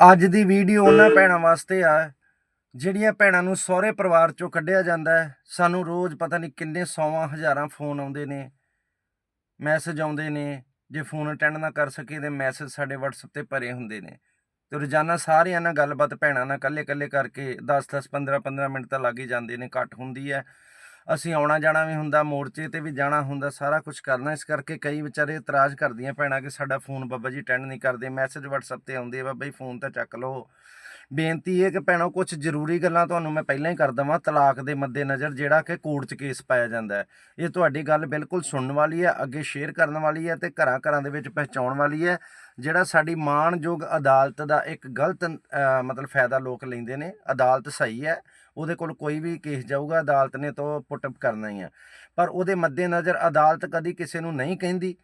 ਅੱਜ ਦੀ ਵੀਡੀਓ ਉਹਨਾਂ ਭੈਣਾਂ ਵਾਸਤੇ ਆ, ਜਿਹੜੀਆਂ ਭੈਣਾਂ ਨੂੰ ਸਹੁਰੇ ਪਰਿਵਾਰ ਚੋਂ ਕੱਢਿਆ ਜਾਂਦਾ ਹੈ। ਸਾਨੂੰ ਰੋਜ਼ ਪਤਾ ਨਹੀਂ ਕਿੰਨੇ ਸੌਵਾਂ ਹਜ਼ਾਰਾਂ ਫੋਨ ਆਉਂਦੇ ਨੇ ਮੈਸੇਜ ਆਉਂਦੇ ਨੇ, ਜੇ ਫੋਨ ਅਟੈਂਡ ਨਾ ਕਰ ਸਕੇ ਤੇ ਮੈਸੇਜ ਸਾਡੇ WhatsApp ਤੇ ਭਰੇ ਹੁੰਦੇ ਨੇ। ਤੇ ਰੋਜ਼ਾਨਾ ਸਾਰਿਆਂ ਨਾਲ ਗੱਲਬਾਤ ਭੈਣਾਂ ਨਾਲ ਕੱਲੇ ਕੱਲੇ ਕਰਕੇ 10 10 15 15 ਮਿੰਟ ਤਾਂ ਲੱਗ ਹੀ ਜਾਂਦੇ ਨੇ, ਘੱਟ ਹੁੰਦੀ ਹੈ। ਅਸੀਂ ਆਉਣਾ ਜਾਣਾ ਵੀ ਹੁੰਦਾ, ਮੋਰਚੇ ਤੇ ਵੀ ਜਾਣਾ ਹੁੰਦਾ, ਸਾਰਾ ਕੁਝ ਕਰਨਾ। ਇਸ ਕਰਕੇ ਕਈ ਵਿਚਾਰੇ ਇਤਰਾਜ਼ ਕਰਦੀਆਂ ਭੈਣਾਂ ਕਿ ਸਾਡਾ ਫੋਨ ਬਾਬਾ ਜੀ ਅਟੈਂਡ ਨਹੀਂ ਕਰਦੇ ਮੈਸੇਜ WhatsApp ਤੇ ਆਉਂਦੇ ਆ, ਬਾਬਾ ਜੀ ਫੋਨ ਤਾਂ ਚੱਕ ਲਓ। ਬੇਨਤੀ ਹੈ ਕਿ ਭੈਣੋ ਕੁਝ ਜ਼ਰੂਰੀ ਗੱਲਾਂ ਤੁਹਾਨੂੰ ਮੈਂ ਪਹਿਲਾਂ ਹੀ ਕਰ ਦਵਾਂ, ਤਲਾਕ ਦੇ ਮੱਦੇ ਨਜ਼ਰ ਜਿਹੜਾ ਕਿ ਕੋਰਟ 'ਚ ਕੇਸ ਪਾਇਆ ਜਾਂਦਾ ਹੈ। ਇਹ ਤੁਹਾਡੀ ਗੱਲ ਬਿਲਕੁਲ ਸੁਣਨ ਵਾਲੀ ਹੈ, ਅੱਗੇ ਸ਼ੇਅਰ ਕਰਨ ਵਾਲੀ ਹੈ ਤੇ ਘਰਾਂ ਘਰਾਂ ਦੇ ਵਿੱਚ ਪਹੁੰਚਾਉਣ ਵਾਲੀ ਹੈ। ਜਿਹੜਾ ਸਾਡੀ ਮਾਣਯੋਗ ਅਦਾਲਤ ਦਾ ਇੱਕ ਗਲਤ ਮਤਲਬ ਫਾਇਦਾ ਲੋਕ ਲੈਂਦੇ ਨੇ, ਅਦਾਲਤ ਸਹੀ ਹੈ, ਉਹਦੇ ਕੋਲ ਕੋਈ ਵੀ ਕੇਸ ਜਾਊਗਾ, ਅਦਾਲਤ ਨੇ ਤਾਂ ਪੁੱਟ ਅਪ ਕਰਨਾ ਹੀ ਹੈ। ਪਰ ਉਹਦੇ ਮੱਦੇ ਨਜ਼ਰ ਅਦਾਲਤ ਕਦੀ ਕਿਸੇ ਨੂੰ ਨਹੀਂ ਕਹਿੰਦੀ।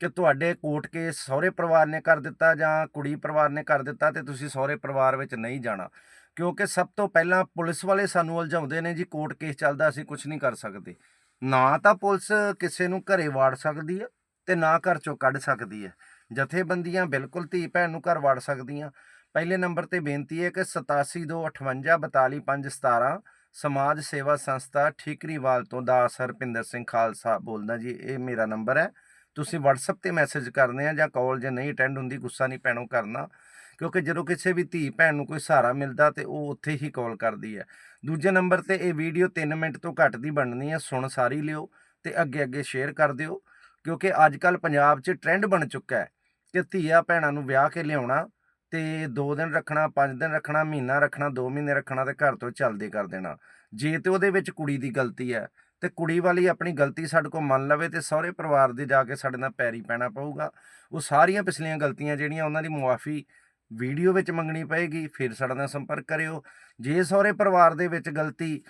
ਕਿ ਤੁਹਾਡੇ ਕੋਰਟ ਕੇਸ ਸਹੁਰੇ ਪਰਿਵਾਰ ਨੇ ਕਰ ਦਿੱਤਾ ਜਾਂ ਕੁੜੀ ਪਰਿਵਾਰ ਨੇ ਕਰ ਦਿੱਤਾ ਤੇ ਤੁਸੀਂ ਸਹੁਰੇ ਪਰਿਵਾਰ ਵਿੱਚ ਨਹੀਂ ਜਾਣਾ? ਕਿਉਂਕਿ ਸਭ ਤੋਂ ਪਹਿਲਾਂ ਪੁਲਿਸ ਵਾਲੇ ਸਾਨੂੰ ਉਲਝਾਉਂਦੇ ਨੇ ਜੀ, ਕੋਰਟ ਕੇਸ ਚੱਲਦਾ, ਅਸੀਂ ਕੁਝ ਨਹੀਂ ਕਰ ਸਕਦੇ। ਨਾ ਤਾਂ ਪੁਲਿਸ ਕਿਸੇ ਨੂੰ ਘਰੇ ਵਾੜ ਸਕਦੀ ਹੈ ਤੇ ਨਾ ਘਰ ਚੋਂ ਕੱਢ ਸਕਦੀ ਹੈ ਜਥੇਬੰਦੀਆਂ ਬਿਲਕੁਲ ਧੀ ਭੈਣ ਨੂੰ ਘਰ ਵਾੜ ਸਕਦੀਆਂ। ਪਹਿਲੇ ਨੰਬਰ ਤੇ ਬੇਨਤੀ ਹੈ ਕਿ 8725545517 ਸਮਾਜ ਸੇਵਾ ਸੰਸਥਾ ਠੀਕਰੀਵਾਲ ਤੋਂ ਦਾਸ ਹਰਪਿੰਦਰ ਸਿੰਘ ਖਾਲਸਾ ਬੋਲਦਾ ਜੀ, ਇਹ ਮੇਰਾ ਨੰਬਰ ਹੈ। ਤੁਸੀਂ WhatsApp ਤੇ ਮੈਸੇਜ ਕਰਨੇ ਆ ਜਾਂ ਕਾਲ ਜੇ ਨਹੀਂ ਅਟੈਂਡ ਹੁੰਦੀ, ਗੁੱਸਾ ਨਹੀਂ ਪੈਣੋ ਕਰਨਾ। ਕਿਉਂਕਿ ਜਦੋਂ ਕਿਸੇ ਵੀ ਧੀ ਭੈਣ ਨੂੰ ਕੋਈ ਸਹਾਰਾ ਮਿਲਦਾ ਤੇ ਉਹ ਉੱਥੇ ਹੀ ਕਾਲ ਕਰਦੀ ਹੈ। ਦੂਜੇ ਨੰਬਰ ਤੇ ਇਹ ਵੀਡੀਓ 3 ਮਿੰਟ ਤੋਂ ਘੱਟ ਦੀ ਬਣਨੀ ਹੈ, ਸੁਣ ਸਾਰੀ ਲਿਓ ਤੇ ਅੱਗੇ ਅੱਗੇ ਸ਼ੇਅਰ ਕਰ ਦਿਓ। ਕਿਉਂਕਿ ਅੱਜ ਕੱਲ ਪੰਜਾਬ 'ਚ ਟ੍ਰੈਂਡ ਬਣ ਚੁੱਕਾ ਹੈ ਕਿ ਧੀਆ ਭੈਣਾਂ ਨੂੰ ਵਿਆਹ ਕੇ ਲਿਆਉਣਾ ਤੇ 2 ਦਿਨ ਰੱਖਣਾ 5 ਦਿਨ ਰੱਖਣਾ, ਮਹੀਨਾ ਰੱਖਣਾ 2 ਮਹੀਨੇ ਰੱਖਣਾ ਤੇ ਘਰ ਤੋਂ ਚੱਲਦੇ ਕਰ ਦੇਣਾ। ਜੇ ਤੇ ਉਹਦੇ ਵਿੱਚ ਕੁੜੀ ਦੀ ਗਲਤੀ ਹੈ ਤੇ ਕੁੜੀ ਵਾਲੀ ਆਪਣੀ ਗਲਤੀ ਸਾਡੇ ਕੋਲ ਮੰਨ ਲਵੇ ਤੇ ਸਹੁਰੇ ਪਰਿਵਾਰ ਦੇ ਜਾ ਕੇ ਸਾਡੇ ਨਾਲ ਪੈਰੀ ਪੈਣਾ ਪਊਗਾ। ਉਹ ਸਾਰੀਆਂ ਪਿਛਲੀਆਂ ਗਲਤੀਆਂ ਜਿਹੜੀਆਂ ਉਹਨਾਂ ਦੀ ਮੁਆਫੀ ਵੀਡੀਓ ਵਿੱਚ ਮੰਗਣੀ ਪਏਗੀ ਫਿਰ ਸਾਡੇ ਨਾਲ ਸੰਪਰਕ ਕਰਿਓ। ਜੇ ਸਹੁਰੇ ਪਰਿਵਾਰ ਦੇ ਵਿੱਚ ਗਲਤੀ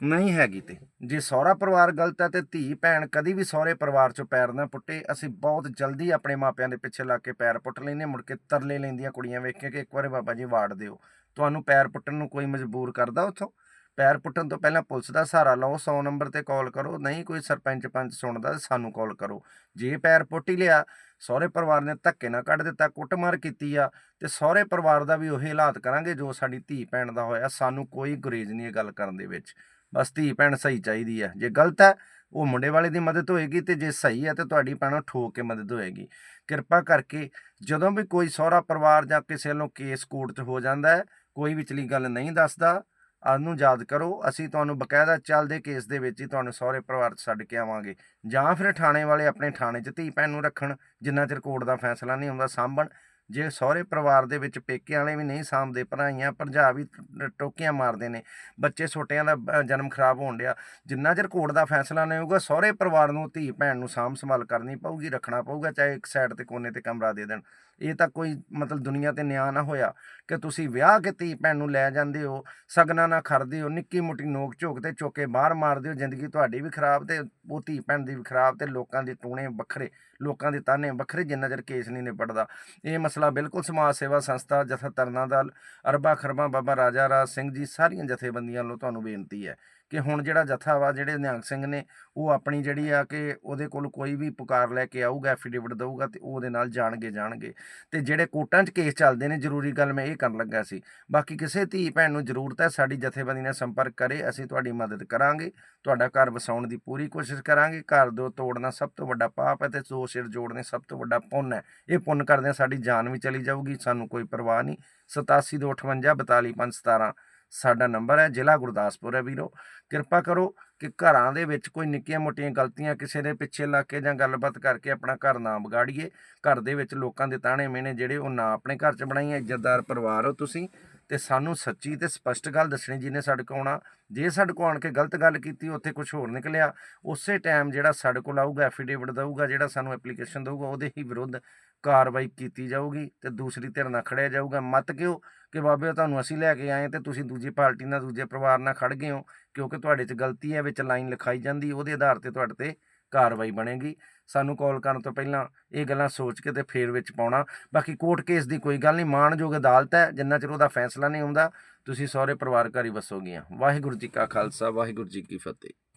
ਨਹੀਂ ਹੈਗੀ ਤੇ ਜੇ ਸਹੁਰਾ ਪਰਿਵਾਰ ਗਲਤ ਹੈ ਤੇ ਧੀ ਭੈਣ ਕਦੀ ਵੀ ਸਹੁਰੇ ਪਰਿਵਾਰ ਚੋਂ ਪੈਰ ਨਾ ਪੁੱਟੇ ਅਸੀਂ ਬਹੁਤ ਜਲਦੀ ਆਪਣੇ ਮਾਪਿਆਂ ਦੇ ਪਿੱਛੇ ਲੱਗ ਕੇ ਪੈਰ ਪੁੱਟ ਲੈਂਦੇ ਹਾਂ, ਮੁੜ ਕੇ ਤਰਲੇ ਲੈਂਦੀਆਂ ਕੁੜੀਆਂ ਵੇਖ ਕੇ ਕਿ ਇੱਕ ਵਾਰੀ ਬਾਬਾ ਜੀ ਵਾੜ ਦਿਓ। ਤੁਹਾਨੂੰ ਪੈਰ ਪੁੱਟਣ ਨੂੰ ਕੋਈ ਮਜਬੂਰ ਕਰਦਾ ਉੱਥੋਂ? ਪੈਰ ਪੁੱਟਣ ਤੋਂ ਪਹਿਲਾਂ ਪੁਲਿਸ ਦਾ ਸਹਾਰਾ ਲਓ 100 ਨੰਬਰ ਤੇ ਕਾਲ ਕਰੋ, ਨਹੀਂ ਕੋਈ ਸਰਪੰਚ ਪੰਚ ਸੁਣਦਾ ਤਾਂ ਸਾਨੂੰ ਕਾਲ ਕਰੋ। ਜੇ ਪੈਰ ਪੁੱਟ ਹੀ ਲਿਆ, ਸਹੁਰੇ ਪਰਿਵਾਰ ਨੇ ਧੱਕੇ ਨਾਲ ਕੱਢ ਦਿੱਤਾ, ਕੁੱਟਮਾਰ ਕੀਤੀ ਆ ਤੇ ਸਹੁਰੇ ਪਰਿਵਾਰ ਦਾ ਵੀ ਉਹੀ ਹਾਲਾਤ ਕਰਾਂਗੇ ਜੋ ਸਾਡੀ ਧੀ ਭੈਣ ਦਾ ਹੋਇਆ। ਸਾਨੂੰ ਕੋਈ ਗੁਰੇਜ਼ ਨਹੀਂ ਇਹ ਗੱਲ ਕਰਨ ਦੇ ਵਿੱਚ। ਬਸ ਧੀ ਭੈਣ ਸਹੀ ਚਾਹੀਦੀ ਹੈ ਜੇ ਗਲਤ ਹੈ ਉਹ ਮੁੰਡੇ ਵਾਲੇ ਦੀ ਮਦਦ ਹੋਏਗੀ ਤੇ ਜੇ ਸਹੀ ਹੈ ਤੇ ਤੁਹਾਡੀ ਭੈਣੋਂ ਠੋਕ ਕੇ ਮਦਦ ਹੋਏਗੀ। ਕਿਰਪਾ ਕਰਕੇ ਜਦੋਂ ਵੀ ਕੋਈ ਸਹੁਰਾ ਪਰਿਵਾਰ ਜਾਂ ਕਿਸੇ ਵੱਲੋਂ ਕੇਸ ਕੋਰਟ 'ਚ ਹੋ ਜਾਂਦਾ ਹੈ, ਕੋਈ ਵਿਚਲੀ ਗੱਲ ਨਹੀਂ ਦੱਸਦਾ। ਨੂੰ ਯਾਦ ਕਰੋ, ਅਸੀਂ ਤੁਹਾਨੂੰ ਬਕਾਇਦਾ ਚੱਲਦੇ ਕੇਸ ਦੇ ਵਿੱਚ ਹੀ ਤੁਹਾਨੂੰ ਸਹੁਰੇ ਪਰਿਵਾਰ 'ਚ ਛੱਡ ਕੇ ਆਵਾਂਗੇ। ਜਾਂ ਫਿਰ ਥਾਣੇ ਵਾਲੇ ਆਪਣੇ ਥਾਣੇ 'ਚ ਧੀ ਭੈਣ ਨੂੰ ਰੱਖਣ, ਜਿੰਨਾ ਚਿਰ ਕੋਰਟ ਦਾ ਫੈਸਲਾ ਨਹੀਂ ਹੁੰਦਾ, ਸਾਂਭਣ। ਜੇ ਸਹੁਰੇ ਪਰਿਵਾਰ ਦੇ ਵਿੱਚ ਪੇਕੇ ਵਾਲੇ ਵੀ ਨਹੀਂ ਸਾਂਭਦੇ, ਭਰਾਈਆਂ ਭਰਜਾ ਵੀ ਟ- ਟੋਕੀਆਂ ਮਾਰਦੇ ਨੇ, ਬੱਚੇ ਛੋਟਿਆਂ ਦਾ ਜਨਮ ਖਰਾਬ ਹੋਣ ਡਿਆ, ਜਿੰਨਾ ਚਿਰ ਕੋਰਟ ਦਾ ਫੈਸਲਾ ਨਹੀਂ ਹੋਊਗਾ, ਸਹੁਰੇ ਪਰਿਵਾਰ ਨੂੰ ਧੀ ਭੈਣ ਨੂੰ ਸਾਂਭ ਸੰਭਾਲ ਕਰਨੀ ਪਊਗੀ, ਰੱਖਣਾ ਪਊਗਾ, ਚਾਹੇ ਇੱਕ ਸਾਈਡ ਤੇ ਕੋਨੇ ਤੇ ਕਮਰਾ ਦੇ ਦੇਣ। ਇਹ ਤਾਂ ਕੋਈ ਮਤਲਬ ਦੁਨੀਆ ਤੇ ਨਿਆਂ ਨਾ ਹੋਇਆ ਕਿ ਤੁਸੀਂ ਵਿਆਹ ਕੇ ਧੀ ਭੈਣ ਨੂੰ ਲੈ ਜਾਂਦੇ ਹੋ, ਸਗਨਾ ਨਾ ਖਰਦੇ ਹੋ, ਨਿੱਕੀ ਮੋਟੀ ਨੋਕ ਝੋਕ ਤੇ ਚੋਕੇ ਬਾਹਰ ਮਾਰਦੇ ਹੋ ਜ਼ਿੰਦਗੀ ਤੁਹਾਡੀ ਵੀ ਖਰਾਬ ਤੇ ਉਹ ਧੀ ਭੈਣ ਦੀ ਵੀ ਖਰਾਬ ਤੇ ਲੋਕਾਂ ਦੇ ਟੂਣੇ ਵੱਖਰੇ। ਲੋਕਾਂ ਦੇ ਤਾਨੇ ਵੱਖਰੇ ਜਿੰਨਾ ਚਿਰ ਕੇਸ ਨਹੀਂ ਨਿਪਟਦਾ। ਇਹ ਮਸਲਾ ਬਿਲਕੁਲ ਸਮਾਜ ਸੇਵਾ ਸੰਸਥਾ ਜਥਾ ਤਰਨਾ ਦਲ, ਅਰਬਾ ਖਰਬਾ ਬਾਬਾ ਰਾਜਾ ਰਾਜ ਸਿੰਘ ਜੀ ਸਾਰੀਆਂ ਜਥੇਬੰਦੀਆਂ ਵੱਲੋਂ ਤੁਹਾਨੂੰ ਬੇਨਤੀ ਹੈ। ਕਿ ਹੁਣ ਜਿਹੜਾ ਜਥਾ ਵਾ ਜਿਹੜੇ ਨਿਹੰਗ ਸਿੰਘ ਨੇ, ਉਹ ਆਪਣੀ ਜਿਹੜੀ ਆ ਕਿ ਉਹਦੇ ਕੋਲ ਕੋਈ ਵੀ ਪੁਕਾਰ ਲੈ ਕੇ ਆਊਗਾ ਐਫੀਡੇਵਿਟ ਦਊਗਾ ਤੇ ਉਹਦੇ ਨਾਲ ਜਾਣਗੇ ਜਾਣਗੇ। ਤੇ ਜਿਹੜੇ ਕੋਰਟਾਂ 'ਚ ਕੇਸ ਚੱਲਦੇ ਨੇ, ਜ਼ਰੂਰੀ ਗੱਲ ਮੈਂ ਇਹ ਕਰਨ ਲੱਗਾ ਸੀ, ਬਾਕੀ ਕਿਸੇ ਧੀ ਭੈਣ ਨੂੰ ਜ਼ਰੂਰਤ ਹੈ, ਸਾਡੀ ਜਥੇਬੰਦੀ ਨਾਲ ਸੰਪਰਕ ਕਰੇ, ਅਸੀਂ ਤੁਹਾਡੀ ਮਦਦ ਕਰਾਂਗੇ, ਤੁਹਾਡਾ ਘਰ ਵਸਾਉਣ ਦੀ ਪੂਰੀ ਕੋਸ਼ਿਸ਼ ਕਰਾਂਗੇ, ਘਰ ਦੋ ਤੋੜਨਾ ਸਭ ਤੋਂ ਵੱਡਾ ਪਾਪ ਹੈ ਤੇ ਦੋ ਸਿਰ ਜੋੜਨੇ ਸਭ ਤੋਂ ਵੱਡਾ ਪੁੰਨ ਹੈ। ਇਹ ਪੁੰਨ ਕਰਦਿਆਂ ਸਾਡੀ ਜਾਨ ਵੀ ਚਲੀ ਜਾਊਗੀ, ਸਾਨੂੰ ਕੋਈ ਪਰਵਾਹ ਨਹੀਂ। 8725542517 ਸਾਡਾ ਨੰਬਰ ਹੈ, ਜ਼ਿਲ੍ਹਾ ਗੁਰਦਾਸਪੁਰ ਹੈ ਵੀਰੋ। ਕਿਰਪਾ ਕਰੋ ਕਿ ਘਰਾਂ ਦੇ ਵਿੱਚ ਕੋਈ ਨਿੱਕੀਆਂ ਮੋਟੀਆਂ ਗਲਤੀਆਂ ਕਿਸੇ ਦੇ ਪਿੱਛੇ ਲੱਗ ਕੇ ਜਾਂ ਗੱਲਬਾਤ ਕਰਕੇ ਆਪਣਾ ਘਰ ਨਾ ਵਿਗਾੜੀਏ। ਘਰ ਦੇ ਵਿੱਚ ਲੋਕਾਂ ਦੇ ਤਾਣੇ ਮਿਹਣੇ ਜਿਹੜੇ ਉਹ ਨਾ ਆਪਣੇ ਘਰ 'ਚ ਬਣਾਈਏ। ਇੱਜ਼ਤਦਾਰ ਪਰਿਵਾਰ ਹੋ ਤੁਸੀਂ। ਤੇ ਸਾਨੂੰ ਸੱਚੀ ਤੇ ਸਪਸ਼ਟ ਗੱਲ ਦੱਸਣੀ ਜਿਹਨੇ ਸਾਡੇ ਕੋਲ ਆਉਣਾ। ਜੇ ਸਾਡੇ ਕੋਲ ਆਣ ਕੇ ਗਲਤ ਗੱਲ ਕੀਤੀ, ਉੱਥੇ ਕੁਝ ਹੋਰ ਨਿਕਲਿਆ, ਉਸੇ ਟਾਈਮ ਜਿਹੜਾ ਸਾਡੇ ਕੋਲ ਆਊਗਾ ਐਫੀਡੇਵਿਟ ਦਊਗਾ, ਜਿਹੜਾ ਸਾਨੂੰ ਐਪਲੀਕੇਸ਼ਨ ਦਊਗਾ, ਉਹਦੇ ਹੀ ਵਿਰੁੱਧ ਕਾਰਵਾਈ ਕੀਤੀ ਜਾਊਗੀ ਤੇ ਦੂਸਰੀ ਧਿਰ ਨਾਲ ਖੜਿਆ ਜਾਊਗਾ। ਮਤ ਕਿਉਂ ਕਿ ਬਾਬੇ, ਤੁਹਾਨੂੰ ਅਸੀਂ ਲੈ ਕੇ ਆਏ ਤੇ ਤੁਸੀਂ ਦੂਜੀ ਪਾਰਟੀ ਨਾਲ, ਦੂਜੇ ਪਰਿਵਾਰ ਨਾਲ ਖੜ ਗਏ ਹੋ, ਕਿਉਂਕਿ ਤੁਹਾਡੇ 'ਚ ਗਲਤੀ ਹੈ, ਵਿੱਚ ਲਾਈਨ ਲਿਖਾਈ ਜਾਂਦੀ, ਉਹਦੇ ਆਧਾਰ ਤੇ ਤੁਹਾਡੇ ਤੇ ਕਾਰਵਾਈ ਬਣੇਗੀ। ਸਾਨੂੰ ਕਾਲ ਕਰਨ ਤੋਂ ਪਹਿਲਾਂ ਇਹ ਗੱਲਾਂ ਸੋਚ ਕੇ ਤੇ ਫੇਰ ਵਿੱਚ ਪਾਉਣਾ। ਬਾਕੀ ਕੋਰਟ ਕੇਸ ਦੀ ਕੋਈ ਗੱਲ ਨਹੀਂ, ਮਾਣਯੋਗ ਅਦਾਲਤ ਹੈ, ਜਿੰਨਾ ਚਿਰ ਉਹਦਾ ਫੈਸਲਾ ਨਹੀਂ ਹੁੰਦਾ ਤੁਸੀਂ ਸਹੁਰੇ ਪਰਿਵਾਰ ਘਰ ਹੀ ਵਸੋਗੀਆਂ। ਵਾਹਿਗੁਰੂ ਜੀ ਕਾ ਖਾਲਸਾ, ਵਾਹਿਗੁਰੂ ਜੀ ਕੀ ਫਤਿਹ।